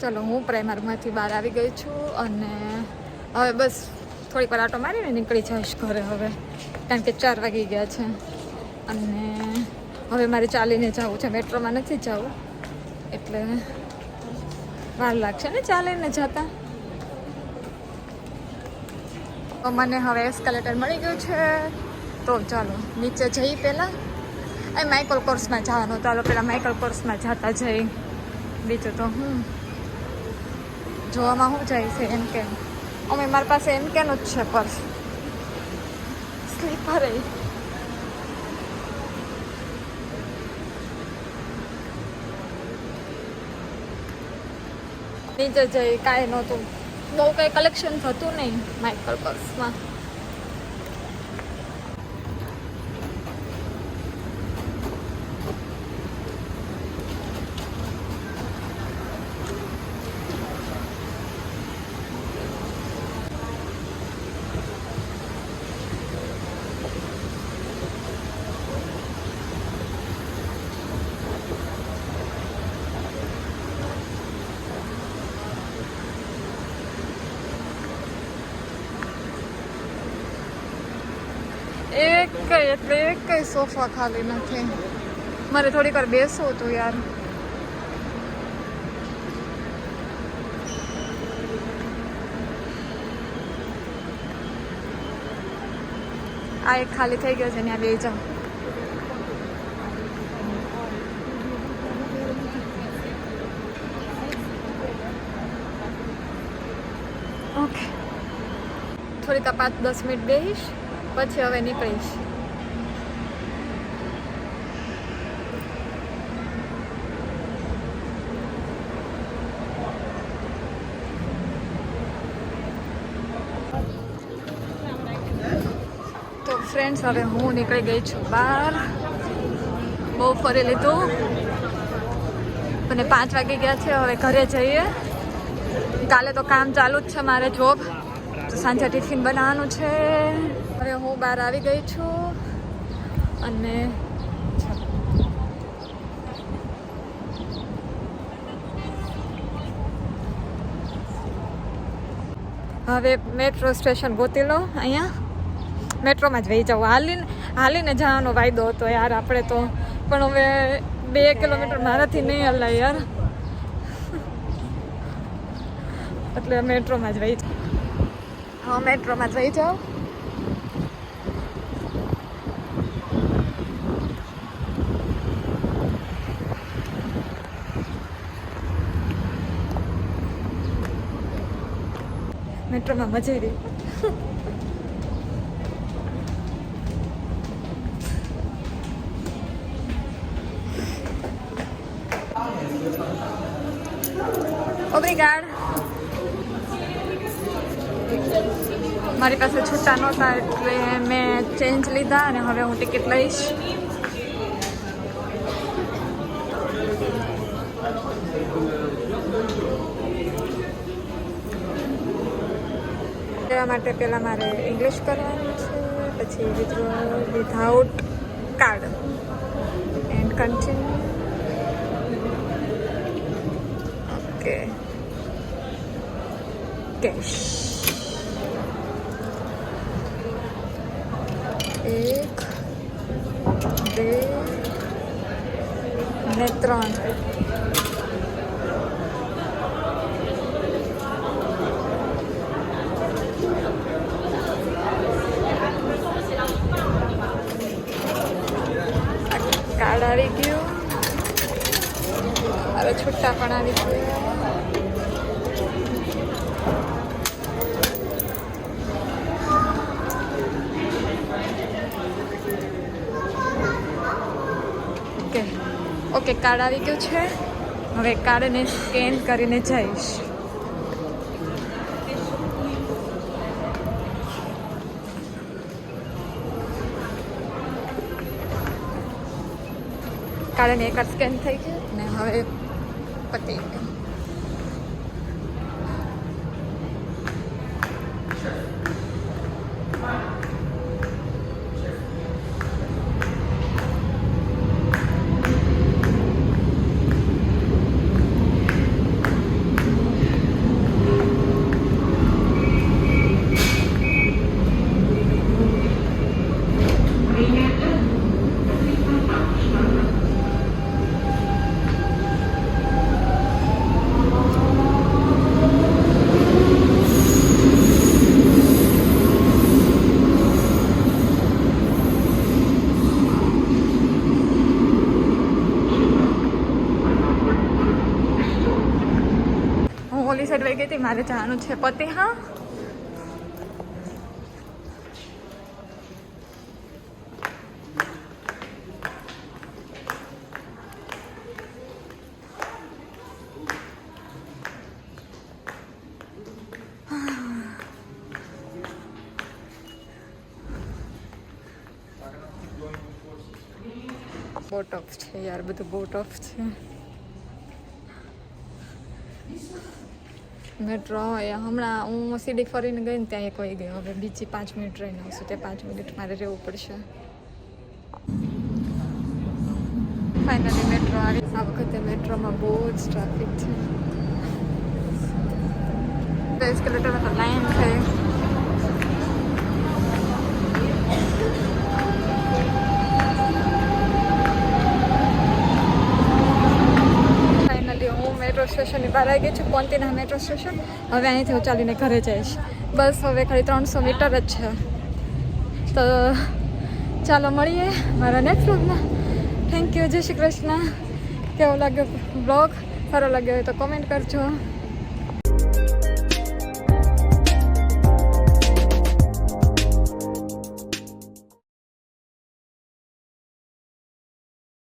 ચલો, હું પ્રાઇમરમાંથી બહાર આવી ગઈ છું અને હવે બસ થોડીક વાર આટો મારીને નીકળી જઈશ ઘરે હવે, કારણ કે ચાર વાગી ગયા છે. અને હવે મારે ચાલીને જવું છે, મેટ્રોમાં નથી જવું, એટલે વાર લાગશે ને ચાલીને જતા. મને હવે એસ્કેલેટર મળી ગયું છે. તો ચાલો, નીચે જઈ પહેલાં. એ માઇકલ કોર્સમાં જવાનું, ચાલો પહેલાં માઇકલ કોર્સમાં જતા જઈ. બીજું તો હું જોવામાં શું જાય છે એમ કે અમે મારી પાસે એમ કેનું જ છે પર્સ સ્લીપર એ. નીચે જઈ કાંઈ નહોતું. બહુ કંઈ કલેક્શન થતું નહીં માઇકલ પર્સમાં એક એટલે એક સોફા ખાલી નથી. મારે થોડીક વાર બેસવું હતું યાર. આ એક ખાલી થઈ ગયો છે ત્યાં બે જાઉં ઓકે. તપાસ આ દસ મિનિટ બેસીશ પછી હવે નીકળીશ. તો ફ્રેન્ડ્સ હવે હું નીકળી ગઈ છું બહાર. બહુ ફરી લીધું. અને પાંચ વાગી ગયા છે, હવે ઘરે જઈએ. કાલે તો કામ ચાલુ જ છે મારે જોબ સાંજે ટિફિન બનાવવાનું છે. હવે હું બહાર આવી ગઈ છું અને હવે મેટ્રો સ્ટેશન ગોતી લો અહીંયા. મેટ્રોમાં જ વહી જાઉં. હાલીને હાલીને જવાનો વાયદો હતો યાર, આપણે તો. પણ હવે બે કિલોમીટર મારાથી નહીં હલાય યાર. એટલે મેટ્રોમાં જ વહી હા મેટ્રોમાં જ વહી જાઉં મેટ્રોમાં મજા રહી ઓબ્રિગાડ મારી પાસે છૂટા નહોતા એટલે મેં ચેન્જ લીધા અને હવે હું ટિકિટ લઈશ. તેના માટે પહેલાં મારે ઇંગ્લિશ કરવાનું છે, પછી withdraw without card and continue okay cash એક બે ને ત્રણ કાર્ડ આવી ગયું હવે છુટ્ટા પણ આવી ગયા ઓકે કાર્ડ આવી ગયું છે? હવે કાર્ડને સ્કેન કરીને જઈશ. કાર્ડને એક સ્કેન થઈ ગયું ને હવે પતી ગયું. હતી મારે જવાનું છે. પતિ હા? બોટ ઓફ છે યાર બધું બોટ ઓફ છે. મેટ્રો હમણાં હું સીડી ફરીને ગઈ ને ત્યાં એક વહી ગઈ હવે બીજી પાંચ મિનિટ રહીને આવશું, તે પાંચ મિનિટ મારે રહેવું પડશે. ફાઇનલી મેટ્રો આવી. આ વખતે મેટ્રોમાં બહુ જ ટ્રાફિક છે. એસ્કેલેટરમાં લાઈન છે. સ્ટેશનની બહાર આવી ગઈ છું પોન્તીના મેટ્રો સ્ટેશન. હવે અહીંથી હું ચાલીને ઘરે જઈશ. બસ હવે ખાલી ત્રણસો મીટર જ છે. તો ચાલો મળીએ મારા નેક્સ્ટ બ્લોગમાં થેન્ક યુ જય શ્રી કૃષ્ણ. કેવો લાગ્યો બ્લોગ સારો લાગ્યો હોય તો કોમેન્ટ કરજો.